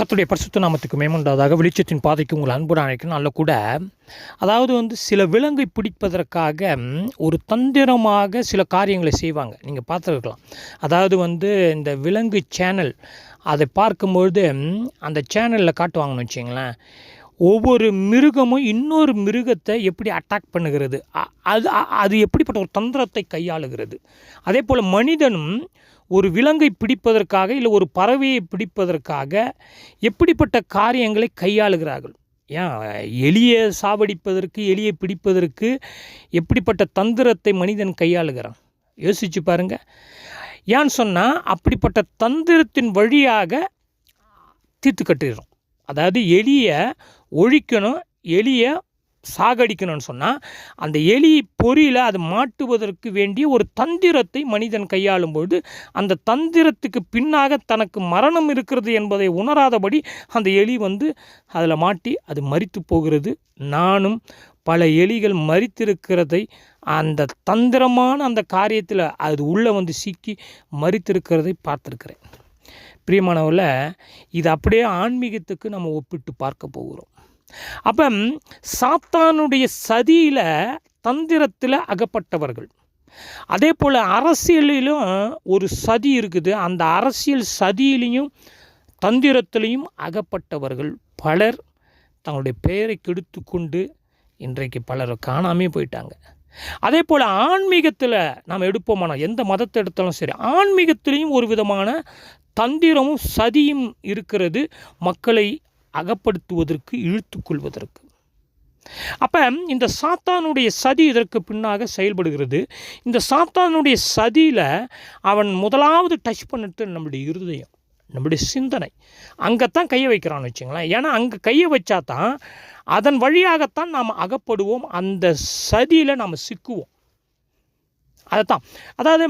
கர்த்தருடைய பரிசுத்த நாமத்துக்கு மேம்புண்டாதாக வெளிச்சத்தின் பாதைக்கு உங்கள் அன்பு அழைக்கணும் அல்ல கூட அதாவது வந்து சில விலங்கை பிடிப்பதற்காக ஒரு தந்திரமாக சில காரியங்களை செய்வாங்க. நீங்கள் பார்த்துருக்கலாம். அதாவது வந்து இந்த விலங்கு சேனல் அதை பார்க்கும்பொழுது அந்த சேனலில் காட்டுவாங்கன்னு வச்சிங்களேன். ஒவ்வொரு மிருகமும் இன்னொரு மிருகத்தை எப்படி அட்டாக் பண்ணுகிறது? அ- அது அது எப்படிப்பட்ட ஒரு தந்திரத்தை கையாளுகிறது? அதே போல் மனிதனும் ஒரு விலங்கை பிடிப்பதற்காக இல்லை ஒரு பறவையை பிடிப்பதற்காக எப்படிப்பட்ட காரியங்களை கையாளுகிறார்கள்? ஏன் எலியை சாவடிப்பதற்கு எலியை பிடிப்பதற்கு எப்படிப்பட்ட தந்திரத்தை மனிதன் கையாளுகிறான்? யோசிச்சு பாருங்க. ஏன்னு சொன்னால் அப்படிப்பட்ட தந்திரத்தின் வழியாக தீர்த்து கட்டுகிறோம் அதாவது எலியை ஒழிக்கணும் எலியை சாகடிக்கணும்னு சொன்னால் அந்த எலி பொறியில் அது மாட்டுவதற்கு வேண்டிய ஒரு தந்திரத்தை மனிதன் கையாளும்பொழுது அந்த தந்திரத்துக்கு பின்னாக தனக்கு மரணம் இருக்கிறது என்பதை உணராதபடி அந்த எலி வந்து அதில் மாட்டி அது மறித்து போகிறது. நானும் பல எலிகள் மறித்திருக்கிறதை அந்த தந்திரமான அந்த காரியத்தில் அது உள்ளே வந்து சிக்கி மறித்திருக்கிறதை பார்த்துருக்கிறேன். பிரியமானவரில் இது அப்படியே ஆன்மீகத்துக்கு நம்ம ஒப்பிட்டு பார்க்க போகிறோம். அப்போ சாத்தானுடைய சதியில் தந்திரத்தில் அகப்பட்டவர்கள். அதே போல் அரசியலிலும் ஒரு சதி இருக்குது. அந்த அரசியல் சதியிலையும் தந்திரத்திலையும் அகப்பட்டவர்கள் பலர் தங்களுடைய பெயரை கெடுத்து கொண்டு இன்றைக்கு பலர் காணாமே போயிட்டாங்க. அதே போல் ஆன்மீகத்தில் நாம் எடுப்போமானா எந்த மதத்தை எடுத்தாலும் சரி ஆன்மீகத்திலையும் ஒரு விதமான தந்திரமும் சதியும் இருக்கிறது. மக்களை அகப்படுத்துவதற்கு இழுத்துக்கொள்வதற்கு. அப்போ இந்த சாத்தானுடைய சதி இதற்கு பின்னாக செயல்படுகிறது. இந்த சாத்தானுடைய சதியில் அவன் முதலாவது டச் பண்ணிட்டு நம்முடைய இருதயம் நம்முடைய சிந்தனை அங்கே தான் கையை வைக்கிறான்னு வச்சுங்களேன். ஏன்னா அங்கே கையை வச்சா தான் அதன் வழியாகத்தான் நாம் அகப்படுவோம் அந்த சதியில் நாம் சிக்குவோம். அதைத்தான். அதாவது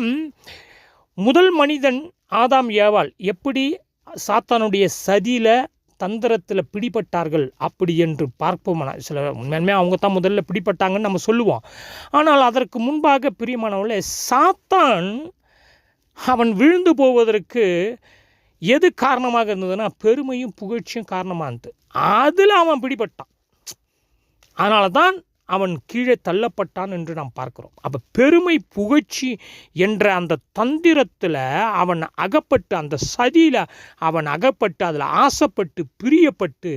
முதல் மனிதன் ஆதாம் ஏவாள் எப்படி சாத்தானுடைய சதியில் தந்திரத்தில் பிடிபட்டார்கள் அப்படி என்று பார்ப்போமான சில உண்மையுமே அவங்க தான் முதல்ல பிடிபட்டாங்கன்னு நம்ம சொல்லுவோம். ஆனால் அதற்கு முன்பாக பிரியமானவர்களே சாத்தான் அவன் விழுந்து போவதற்கு எது காரணமாக இருந்ததுன்னா பெருமையும் புகழ்ச்சியும் காரணமாக இருந்தது. அதில் அவன் பிடிபட்டான். அதனால தான் அவன் கீழே தள்ளப்பட்டான் என்று நாம் பார்க்கிறோம். அப்போ பெருமை புகழ்ச்சி என்ற அந்த தந்திரத்தில் அவன் அகப்பட்டு அந்த சதியில் அவன் அகப்பட்டு அதில் ஆசைப்பட்டு பிரியப்பட்டு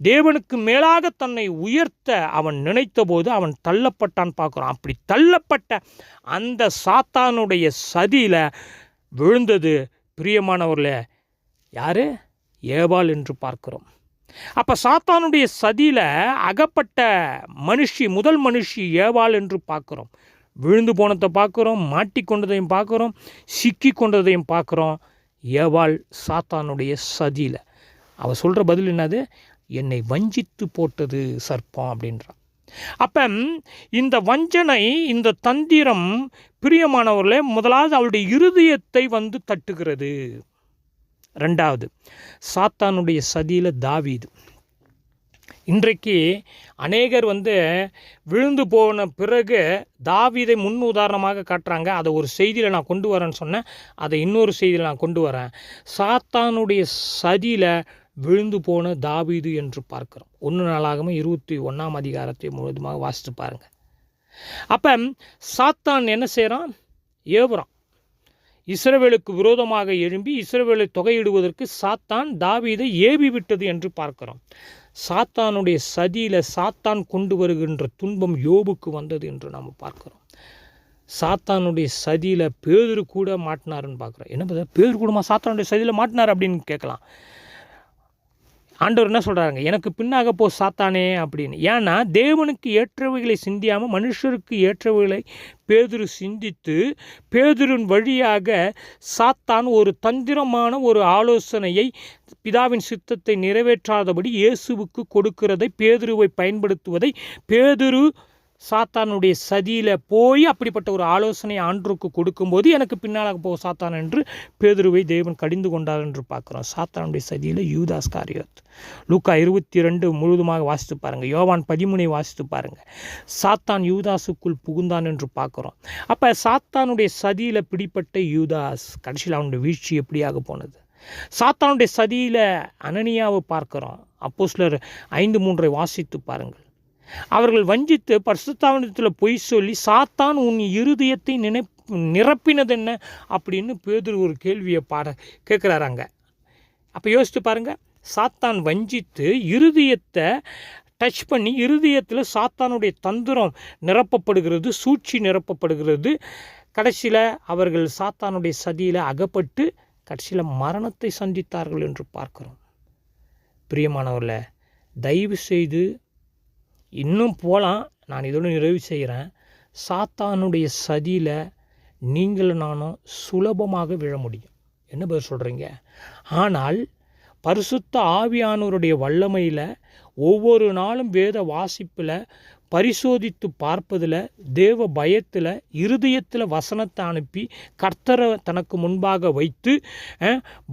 தேவனுக்கு மேலாக தன்னை உயர்த்த அவன் நினைத்தபோது அவன் தள்ளப்பட்டான் பார்க்குறோம். அப்படி தள்ளப்பட்ட அந்த சாத்தானுடைய சதியில் விழுந்தது. பிரியமானவர்களே யாரு? ஏவாள் என்று பார்க்கிறோம். அப்போ சாத்தானுடைய சதியில் அகப்பட்ட மனுஷி முதல் மனுஷி ஏவாள் என்று பார்க்குறோம். விழுந்து போனதை பார்க்குறோம் மாட்டிக்கொண்டதையும் பார்க்குறோம் சிக்கி கொண்டதையும் பார்க்குறோம். ஏவாள் சாத்தானுடைய சதியில். அவள் சொல்கிற பதில் என்னது? என்னை வஞ்சித்து போட்டது சர்ப்பம் அப்படின்றான். அப்போ இந்த வஞ்சனை இந்த தந்திரம் பிரியமானவர்களே முதலாவது அவளுடைய இருதயத்தை வந்து தட்டுகிறது. ரெண்டாவது சாத்தானுடைய சதியில் தாவீது. இன்றைக்கு அநேகர் வந்து விழுந்து போன பிறகு தாவீதை முன் உதாரணமாக காட்டுறாங்க. அதை ஒரு செய்தியில் நான் கொண்டு வரேன்னு சொன்னேன். அதை இன்னொரு செய்தியில் நான் கொண்டு வரேன். சாத்தானுடைய சதியில் விழுந்து போன தாவீது என்று பார்க்கிறோம். ஒன்று நாளாகவும் இருபத்தி ஒன்றாம் அதிகாரத்தை முழுவதுமாக வாசித்து பாருங்கள் அப்போ சாத்தான் என்ன செய்கிறான் ஏவுறான். இஸ்ரவேலுக்கு விரோதமாக எழும்பி இஸ்ரவேலை தொகையிடுவதற்கு சாத்தான் தாவீதை ஏவி விட்டது என்று பார்க்கிறோம். சாத்தானுடைய சதியில் சாத்தான் கொண்டு வருகின்ற துன்பம் யோபுக்கு வந்தது என்று நாம் பார்க்கிறோம். சாத்தானுடைய சதியில் பேதுரு கூட மாட்டினாருன்னு பார்க்குறோம். என்ன பார்த்தா பேர் கூடமா சாத்தானுடைய சதியில் மாட்டினார் அப்படின்னு கேட்கலாம். ஆண்டவர் என்ன சொல்கிறாங்க எனக்கு பின்னாக போ சாத்தானே அப்படின்னு. ஏன்னா தேவனுக்கு ஏற்றவைகளை சிந்தியாமல் மனுஷருக்கு ஏற்றவைகளை பேதுரு சிந்தித்து பேதுருன் வழியாக சாத்தான் ஒரு தந்திரமான ஒரு ஆலோசனையை பிதாவின் சித்தத்தை நிறைவேற்றாதபடி இயேசுவுக்கு கொடுக்கிறதை பேதுருவை பயன்படுத்துவதை பேதுரு சாத்தானுடைய சதியில் போய் அப்படிப்பட்ட ஒரு ஆலோசனை ஆண்டருக்கு கொடுக்கும்போது எனக்கு பின்னால் போ சாத்தான் என்று பேதுருவை தேவன் கடிந்து கொண்டார் என்று பார்க்குறோம். சாத்தானுடைய சதியில் யூதாஸ் காரியோத் லூக்கா இருபத்தி ரெண்டு முழுவதுமாக வாசித்து பாருங்கள் யோவான் பதிமூனை வாசித்து பாருங்கள் சாத்தான் யூதாஸுக்குள் புகுந்தான் என்று பார்க்குறோம். அப்போ சாத்தானுடைய சதியில் பிடிப்பட்ட யூதாஸ் கடைசியில் அவனுடைய வீழ்ச்சி எப்படியாக போனது? சாத்தானுடைய சதியில் அனனியாவை பார்க்குறோம். அப்போஸ்லர் ஐந்து மூன்றை வாசித்து பாருங்கள். அவர்கள் வஞ்சித்து பரிசுத்தாவனத்தில் பொய் சொல்லி சாத்தான் உன் இருதயத்தை நினை நிரப்பினது என்ன அப்படின்னு பேதர் ஒரு கேள்வியை பாட கேட்குறாராங்க அப்போ யோசித்து பாருங்கள் சாத்தான் வஞ்சித்து இருதயத்தை டச் பண்ணி இருதயத்தில் சாத்தானுடைய தந்திரம் நிரப்பப்படுகிறது சூழ்ச்சி நிரப்பப்படுகிறது. கடைசியில் அவர்கள் சாத்தானுடைய சதியில் அகப்பட்டு கடைசியில் மரணத்தை சந்தித்தார்கள் என்று பார்க்கிறோம். பிரியமானவர்களை தயவு செய்து இன்னும் போகலாம் நான் இதோட நிறைவு செய்கிறேன். சாத்தானுடைய சதியில் நீங்களும் நானும் சுலபமாக விழ முடியும். என்ன பேர் சொல்கிறீங்க ஆனால் பரிசுத்த ஆவியானவருடைய வல்லமையில் ஒவ்வொரு நாளும் வேத வாசிப்பில் பரிசோதித்து பார்ப்பதில் தேவ பயத்தில் இருதயத்தில் வசனத்தை அனுப்பி கர்த்தரை தனக்கு முன்பாக வைத்து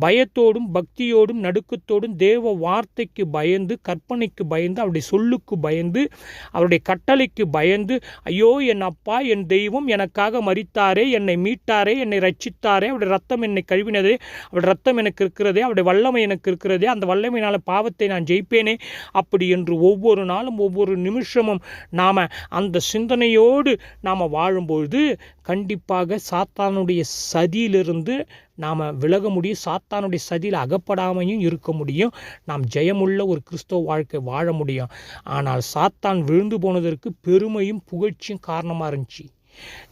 பயத்தோடும் பக்தியோடும் நடுக்கத்தோடும் தேவ வார்த்தைக்கு பயந்து கற்பனைக்கு பயந்து அவருடைய சொல்லுக்கு பயந்து அவருடைய கட்டளைக்கு பயந்து ஐயோ என் அப்பா என் தெய்வம் எனக்காக மறித்தாரே என்னை மீட்டாரே என்னை ரட்சித்தாரே அவருடைய ரத்தம் என்னை கழுவினதே அவருடைய ரத்தம் எனக்கு இருக்கிறதே அவருடைய வல்லமை எனக்கு இருக்கிறதே அந்த வல்லமையினால் பாவத்தை நான் ஜெயிப்பேனே அப்படி என்று ஒவ்வொரு நாளும் ஒவ்வொரு நிமிஷமும் நாம் அந்த சிந்தனையோடு நாம் வாழும்பொழுது கண்டிப்பாக சாத்தானுடைய சதியிலிருந்து நாம் விலக முடியும் சாத்தானுடைய சதியில் அகப்படாமையும் இருக்க முடியும். நாம் ஜெயமுள்ள ஒரு கிறிஸ்தவ வாழ்க்கை வாழ முடியும். ஆனால் சாத்தான் விழுந்து போனதற்கு பெருமையும் புகழ்ச்சியும் காரணமாக இருந்துச்சு.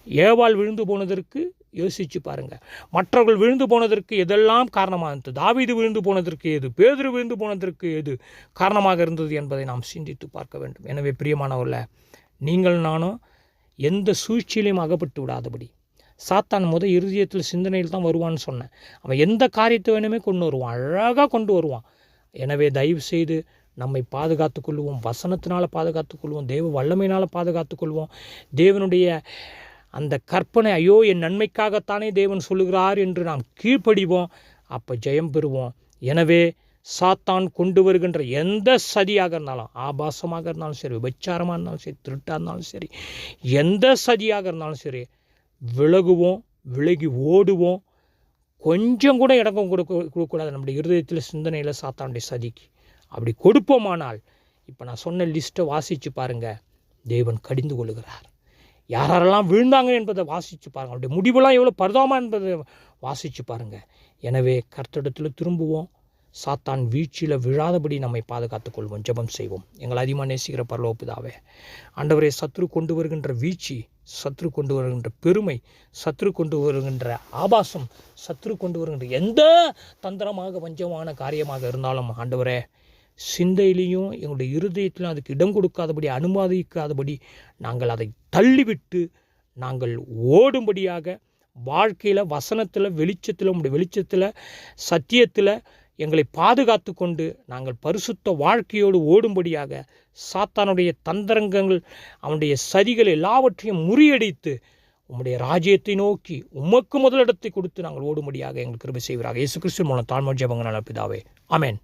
ஏவாள் விழுந்து போனதற்கு யோசிச்சு பாருங்க. மற்றவர்கள் விழுந்து போனதற்கு எதெல்லாம் காரணமாக இருந்தது? தாவீது விழுந்து போனதற்கு எது பேதுரு விழுந்து போனதற்கு எது காரணமாக இருந்தது என்பதை நாம் சிந்தித்து பார்க்க வேண்டும். எனவே பிரியமானவர்கள நீங்கள் நானும் எந்த சூழ்ச்சியிலையும் அகப்பட்டு விடாதபடி. சாத்தான் முத இறுதியத்தில் சிந்தனையில் தான் வருவான்னு சொன்னேன். அவன் எந்த காரியத்தை வேணுமே கொண்டு வருவான். அழகாக கொண்டு வருவான். எனவே தயவு செய்து நம்மை பாதுகாத்துக்கொள்வோம் வசனத்தினால் பாதுகாத்துக்கொள்வோம் தேவ வல்லமையினால் பாதுகாத்துக்கொள்வோம் தேவனுடைய அந்த கற்பனை ஐயோ என் நன்மைக்காகத்தானே தேவன் சொல்லுகிறார் என்று நாம் கீழ்ப்படிவோம் அப்போ ஜெயம் பெறுவோம். எனவே சாத்தான் கொண்டு வருகின்ற எந்த சதியாக இருந்தாலும் ஆபாசமாக இருந்தாலும் சரி விபச்சாரமாக இருந்தாலும் சரி திருட்டாக இருந்தாலும் சரி எந்த சதியாக இருந்தாலும் சரி விலகுவோம் விலகி ஓடுவோம். கொஞ்சம் கூட இடக்கம் கொடுக்க கொடுக்கக்கூடாது. நம்முடைய இருதயத்தில் சிந்தனையில் சாத்தானுடைய சதிக்கு. அப்படி கொடுப்போமானால் இப்போ நான் சொன்ன லிஸ்ட்டை வாசித்து பாருங்கள் தேவன் கடிந்து கொள்கிறார் யாரெல்லாம் விழுந்தாங்க என்பதை வாசித்து பாருங்கள் அவருடைய முடிவெல்லாம் எவ்வளோ பரிதாபமா என்பதை வாசித்து பாருங்கள் எனவே கர்த்தடத்தில் திரும்புவோம். சாத்தான் வீழ்ச்சியில் விழாதபடி நம்மை பாதுகாத்துக் கொள்வோம். ஜபம் செய்வோம். எங்களை அதிகமாக நேசிக்கிற பரலோபிதாவே ஆண்டவரை சத்ரு கொண்டு வருகின்ற வீழ்ச்சி சத்ரு கொண்டு வருகின்ற பெருமை சத்ரு கொண்டு வருகின்ற ஆபாசம் சத்ரு கொண்டு வருகின்ற எந்த தந்திரமாக வஞ்சமான காரியமாக இருந்தாலும் ஆண்டவரே சிந்தையிலையும் எங்களுடைய இருதயத்திலும் அதுக்கு இடம் கொடுக்காதபடி அனுமதிக்காதபடி நாங்கள் அதை தள்ளிவிட்டு நாங்கள் ஓடும்படியாக வாழ்க்கையில் வசனத்தில் வெளிச்சத்தில் உங்களுடைய வெளிச்சத்தில் சத்தியத்தில் எங்களை பாதுகாத்து கொண்டு நாங்கள் பரிசுத்த வாழ்க்கையோடு ஓடும்படியாக சாத்தானுடைய தந்திரங்கள் அவனுடைய சதிகள் எல்லாவற்றையும் முறியடித்து உம்முடைய ராஜ்யத்தை நோக்கி உமக்கு முதலிடத்தை கொடுத்து நாங்கள் ஓடும்படியாக எங்களுக்கு கிருபை செய்வராக. இயேசு கிறிஸ்து மூலம் தாழ்மொழி ஜபங்க பிதாவே. அமேன்